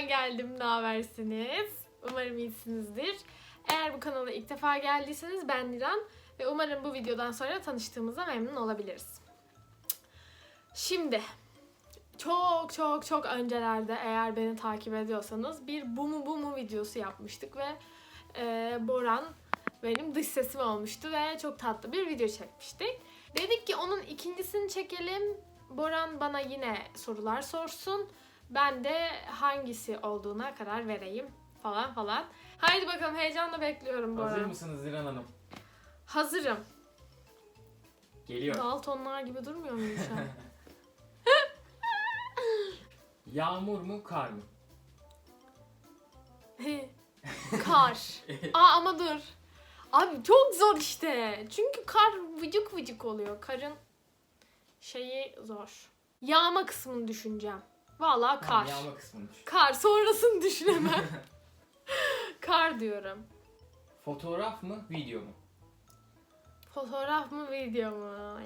ben geldim. Ne habersiniz? Umarım iyisinizdir. Eğer bu kanala ilk defa geldiyseniz ben Niran ve umarım bu videodan sonra tanıştığımıza memnun olabiliriz. Şimdi çok çok çok öncelerde eğer beni takip ediyorsanız bir bu mu bu mu videosu yapmıştık ve e, Boran benim dış sesim olmuştu ve çok tatlı bir video çekmiştik. Dedik ki onun ikincisini çekelim. Boran bana yine sorular sorsun. Ben de hangisi olduğuna karar vereyim falan falan. Haydi bakalım heyecanla bekliyorum Boran. Hazır mısınız Dilan Hanım? Hazırım. Geliyor. Daltonlar gibi durmuyor muyum şu an? Yağmur mu kar mı? kar. Aa ama dur. Abi çok zor işte. Çünkü kar vıcık vıcık oluyor. Karın şeyi zor. Yağma kısmını düşüneceğim. Vallahi kar. Tamam, yağma kısmını düşün. Kar. Sonrasını düşünemem. kar diyorum. Fotoğraf mı video mu? Fotoğraf mı video mu?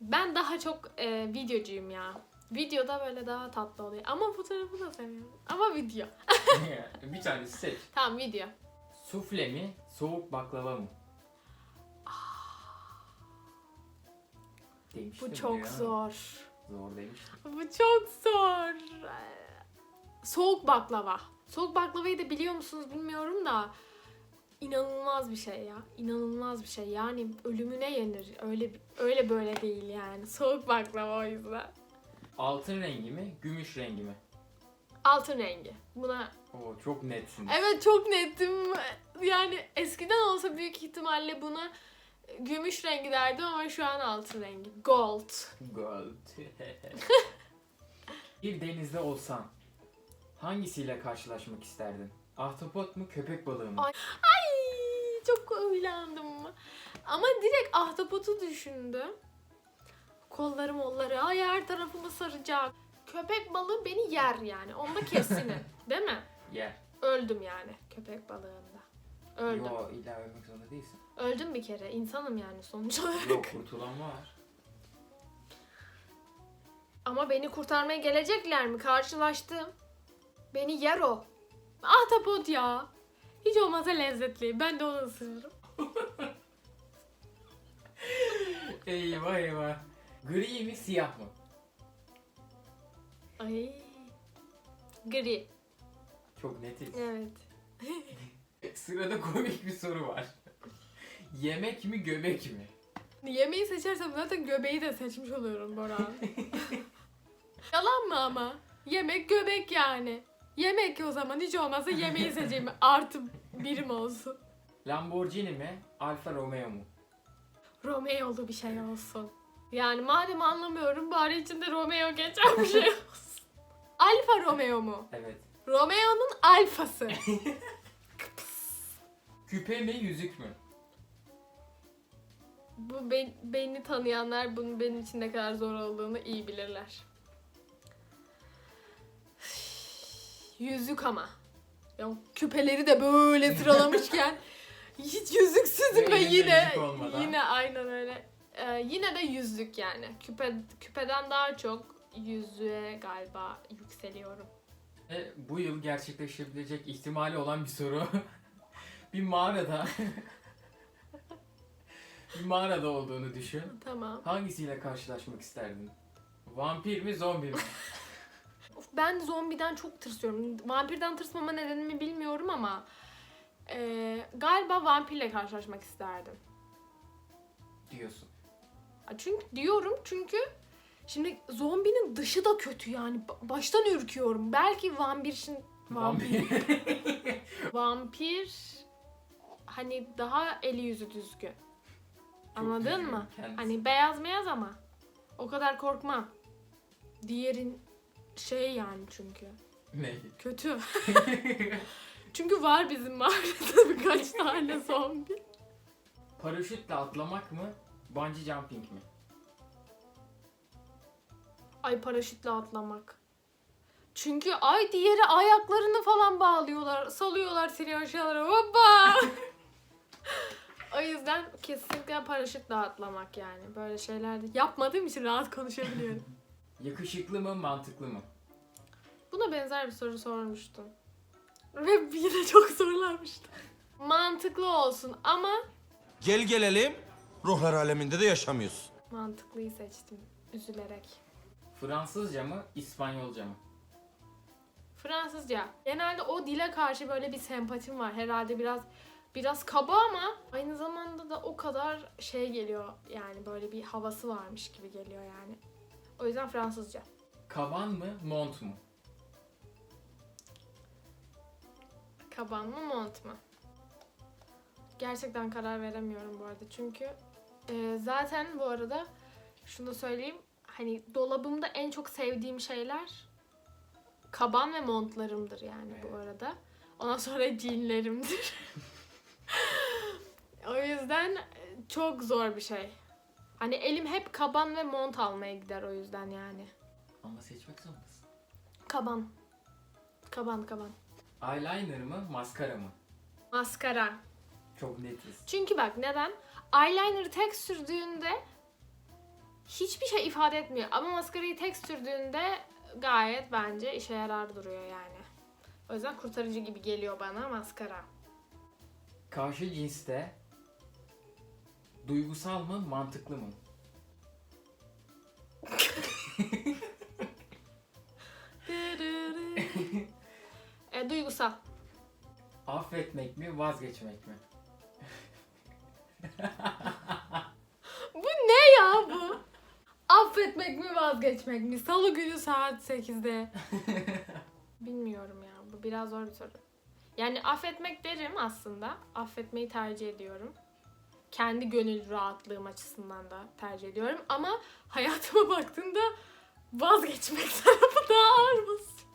Ben daha çok e, videocuyum ya. Videoda böyle daha tatlı oluyor. Ama fotoğrafı da seviyorum. Ama video. bir tanesi seç. Tamam video. Sufle mi? Soğuk baklava mı? Demiştim Bu çok ya. zor. Zor demiştim. Bu çok zor. Soğuk baklava. Soğuk baklavayı da biliyor musunuz bilmiyorum da inanılmaz bir şey ya. İnanılmaz bir şey. Yani ölümüne yenir. Öyle öyle böyle değil yani. Soğuk baklava o yüzden. Altın rengi mi? Gümüş rengi mi? Altın rengi. Buna Oo çok netsin. evet çok nettim. Yani eskiden olsa büyük ihtimalle buna gümüş rengi derdim ama şu an altın rengi. Gold. Gold. bir denizde olsan hangisiyle karşılaşmak isterdin? Ahtapot mu köpek balığı mı? Ay. Ay çok huylandım. Ama direkt ahtapotu düşündüm. Kolları molları ay her tarafımı saracak. Köpek balığı beni yer yani. Onda kesinim. Değil mi? Yer. Öldüm yani köpek balığında. Öldüm. Yo illa ölmek zorunda değilsin. Öldüm bir kere. İnsanım yani sonuç olarak. Yok kurtulan var. Ama beni kurtarmaya gelecekler mi? Karşılaştım. Beni yer o. Ahtapot ya. Hiç olmazsa lezzetli. Ben de onu ısırırım. eyvah eyvah. Gri mi siyah mı? Ay. Gri. Çok netiz. Evet. Sırada komik bir soru var. Yemek mi göbek mi? Yemeği seçersem zaten göbeği de seçmiş oluyorum Boran. Yalan mı ama? Yemek göbek yani. Yemek o zaman hiç olmazsa yemeği seçeyim. Artı birim olsun. Lamborghini mi? Alfa Romeo mu? Romeo'lu bir şey olsun. Yani madem anlamıyorum bari içinde Romeo geçen bir şey olsun. Alfa Romeo mu? Evet. Romeo'nun alfası. Küpe mi yüzük mü? Bu ben, beni tanıyanlar bunun benim için ne kadar zor olduğunu iyi bilirler. Yüzük ama. Ya küpeleri de böyle sıralamışken hiç yüzüksüzüm ve yine yine aynen öyle. Ee, yine de yüzük yani. Küpe küpeden daha çok yüzüğe galiba yükseliyorum. Ve bu yıl gerçekleşebilecek ihtimali olan bir soru. bir mağarada bir mağarada olduğunu düşün. Tamam. Hangisiyle karşılaşmak isterdin? Vampir mi zombi mi? Of, Ben zombiden çok tırsıyorum. Vampirden tırsmama nedenimi bilmiyorum ama e, galiba vampirle karşılaşmak isterdim. diyorsun. Çünkü diyorum çünkü şimdi zombinin dışı da kötü yani. Ba- Baştan ürküyorum. Belki vampir için vampir, vampir hani daha eli yüzü düzgün. Anladın mı? kendisi. Hani beyaz beyaz ama o kadar korkmam. Diğerin şey yani çünkü. ne? Kötü. Çünkü var bizim mahallede birkaç tane zombi. Paraşütle atlamak mı? Bungee jumping mi? Ay paraşütle atlamak. Çünkü ay diğeri ayaklarını falan bağlıyorlar. Salıyorlar seni aşağılara. Hoppa! O yüzden kesinlikle paraşütle atlamak yani. Böyle şeyler de yapmadığım için rahat konuşabiliyorum. Yakışıklı mı mantıklı mı? buna benzer bir soru sormuştum. Ve yine çok zorlanmıştım. Mantıklı olsun ama Gel gelelim ruhlar aleminde de yaşamıyoruz. mantıklıyı seçtim üzülerek. Fransızca mı, İspanyolca mı? Fransızca. Genelde o dile karşı böyle bir sempatim var. Herhalde biraz biraz kaba ama aynı zamanda da o kadar şey geliyor. Yani böyle bir havası varmış gibi geliyor yani. O yüzden Fransızca. Kaban mı, mont mu? Kaban mı mont mu? Gerçekten karar veremiyorum bu arada. Çünkü e, zaten bu arada şunu da söyleyeyim. Hani dolabımda en çok sevdiğim şeyler kaban ve montlarımdır yani bu Evet. arada. Ondan sonra jeanlerimdir. o yüzden e, çok zor bir şey. Hani elim hep kaban ve mont almaya gider o yüzden yani. Ama seçmek zorundasın. Kaban. Kaban kaban. Eyeliner mı, maskara mı? Maskara. Çok netiz. Çünkü bak neden? Eyeliner'ı tek sürdüğünde hiçbir şey ifade etmiyor. Ama maskarayı tek sürdüğünde gayet bence işe yarar duruyor yani. O yüzden kurtarıcı gibi geliyor bana maskara. Karşı cinste duygusal mı, mantıklı mı? e, duygusal. Affetmek mi, vazgeçmek mi? Bu ne ya bu? Affetmek mi vazgeçmek mi? Salı günü saat 8'de. Bilmiyorum ya. Bu biraz zor bir soru. Yani affetmek derim aslında. Affetmeyi tercih ediyorum. Kendi gönül rahatlığım açısından da tercih ediyorum. Ama hayatıma baktığımda vazgeçmek tarafı daha ağır basıyor.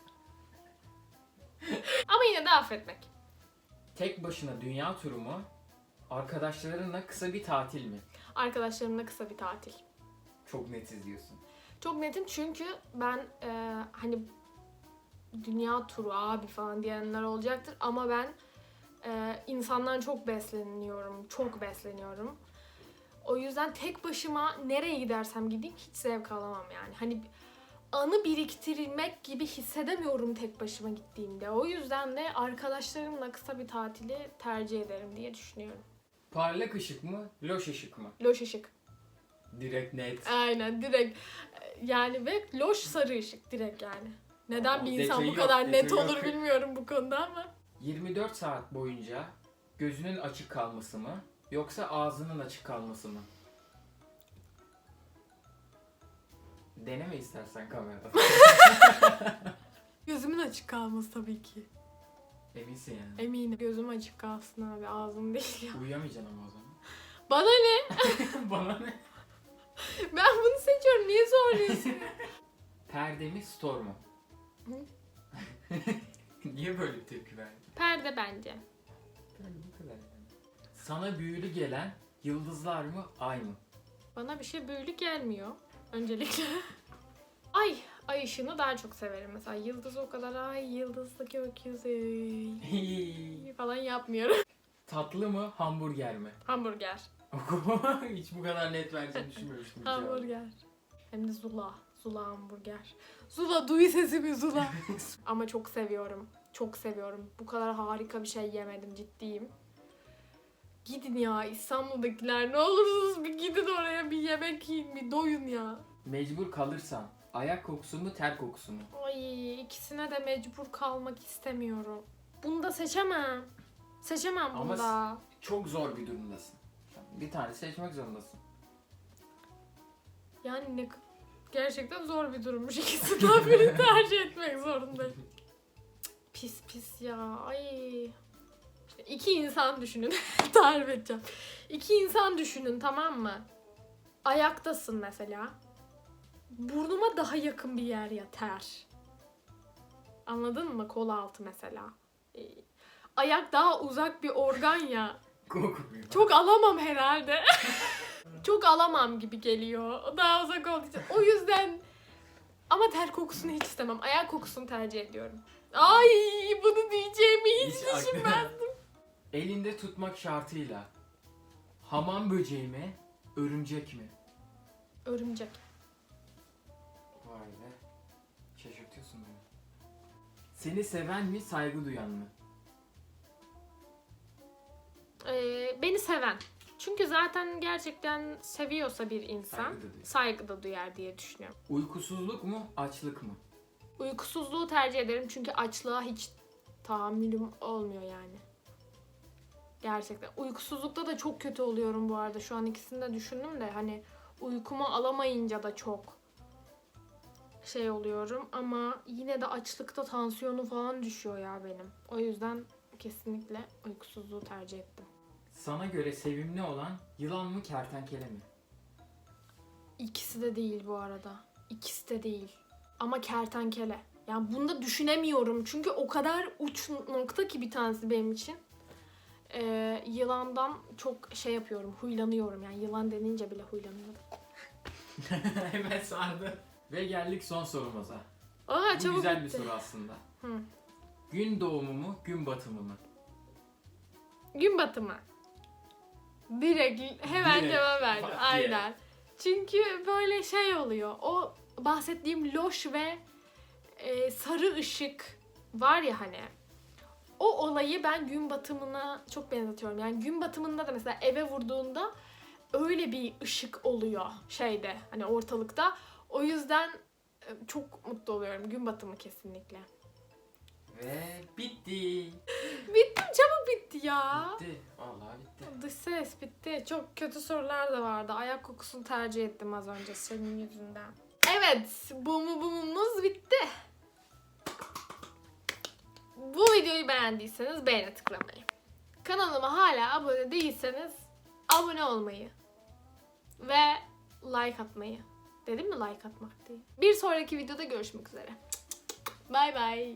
Ama yine de affetmek. Tek başına dünya turu mu, arkadaşlarınla kısa bir tatil mi? Arkadaşlarımla kısa bir tatil. Çok netiz diyorsun. Çok netim çünkü ben e, hani dünya turu abi falan diyenler olacaktır ama ben e, insandan çok besleniyorum, çok besleniyorum. O yüzden tek başıma nereye gidersem gideyim hiç zevk alamam yani. Hani anı biriktirmek gibi hissedemiyorum tek başıma gittiğimde. O yüzden de arkadaşlarımla kısa bir tatili tercih ederim diye düşünüyorum. Parlak ışık mı, loş ışık mı? Loş ışık. Direkt net. Aynen direkt yani ve loş sarı ışık direkt yani. Neden bir insan detayı bu yok, kadar net detayı olur yok. bilmiyorum bu konuda ama. 24 saat boyunca gözünün açık kalması mı, yoksa ağzının açık kalması mı? Deneme istersen kamerada. Gözümün açık kalması tabii ki. Eminsin yani. Eminim. Gözüm açık kalsın abi ağzım değil ya. Uyuyamayacaksın ama o zaman. Bana ne? Bana ne? Ben bunu seçiyorum. Niye zorluyorsun? Perde mi, store mu? Niye böyle bir tepki verdin? Perde bence. Perde bu kadar yani. Sana büyülü gelen yıldızlar mı, ay mı? Bana bir şey büyülü gelmiyor. Öncelikle. Ay. Ay ışığını daha çok severim. Mesela yıldız o kadar ay yıldızlı gökyüzü falan yapmıyorum. Tatlı mı, hamburger mi? Hamburger. Hiç bu kadar net vereceğini düşünmemiştim. cevabı. Hamburger. Hem de Zula. Zula hamburger. Zula duy sesimi Zula. Ama çok seviyorum. Çok seviyorum. Bu kadar harika bir şey yemedim ciddiyim. Gidin ya İstanbul'dakiler ne olursunuz bir gidin oraya bir yemek yiyin bir doyun ya. Mecbur kalırsan ayak kokusu mu, ter kokusu mu? Ay ikisine de mecbur kalmak istemiyorum. Bunu da seçemem. Seçemem Ama bunu da. Çok zor bir durumdasın. Bir tane seçmek zorundasın. Yani ne gerçekten zor bir durummuş. İkisinden birini tercih etmek zorundayım. Pis pis ya. Ay. İki insan düşünün. Tarif edeceğim. İki insan düşünün tamam mı? Ayaktasın mesela. Burnuma daha yakın bir yer ya ter. Anladın mı? Kol altı mesela. Ee, Ayak daha uzak bir organ ya. Çok alamam herhalde. Çok alamam gibi geliyor. Daha uzak olduğu için. O yüzden ama ter kokusunu hiç istemem. Ayak kokusunu tercih ediyorum. Ay bunu diyeceğimi hiç, Hiç düşünmezdim. Elinde tutmak şartıyla hamam böceği mi, örümcek mi? Örümcek. Vay be. Şaşırtıyorsun beni. Seni seven mi, saygı duyan mı? Ee, beni seven. Çünkü zaten gerçekten seviyorsa bir insan Saygı da duyar. saygı da duyar diye düşünüyorum. Uykusuzluk mu, açlık mı? Uykusuzluğu tercih ederim çünkü açlığa hiç tahammülüm olmuyor yani. Gerçekten. Uykusuzlukta da çok kötü oluyorum bu arada. Şu an ikisini de düşündüm de hani uykumu alamayınca da çok şey oluyorum ama yine de açlıkta tansiyonu falan düşüyor ya benim. O yüzden kesinlikle uykusuzluğu tercih ettim. Sana göre sevimli olan yılan mı, kertenkele mi? İkisi de değil bu arada. İkisi de değil. Ama kertenkele. Yani bunda düşünemiyorum. Çünkü o kadar uç nokta ki bir tanesi benim için. Ee, yılandan çok şey yapıyorum. Huylanıyorum. Yani yılan denince bile huylanıyorum. Hemen sardı. Ve geldik son sorumuza. Aa Bu çabuk güzel bir bitti. soru aslında. Hı. Gün doğumu mu, gün batımı mı? Gün batımı. Direkt hemen Direkt. cevap verdim. Bak. Aynen. Çünkü böyle şey oluyor. O bahsettiğim loş ve e, sarı ışık var ya hani. O olayı ben gün batımına çok benzetiyorum. Yani gün batımında da mesela eve vurduğunda öyle bir ışık oluyor şeyde hani ortalıkta. O yüzden e, çok mutlu oluyorum. Gün batımı kesinlikle. Ve bitti. Bittim çabuk bitti ya. Bitti. Vallahi bitti. Dış ses bitti. Çok kötü sorular da vardı. Ayak kokusunu tercih ettim az önce senin yüzünden. Evet, bumu bumumuz bitti. Bu videoyu beğendiyseniz beğene tıklamayı. Kanalıma hala abone değilseniz abone olmayı ve like atmayı. Dedim mi like atmak diye. Bir sonraki videoda görüşmek üzere. Bay bay.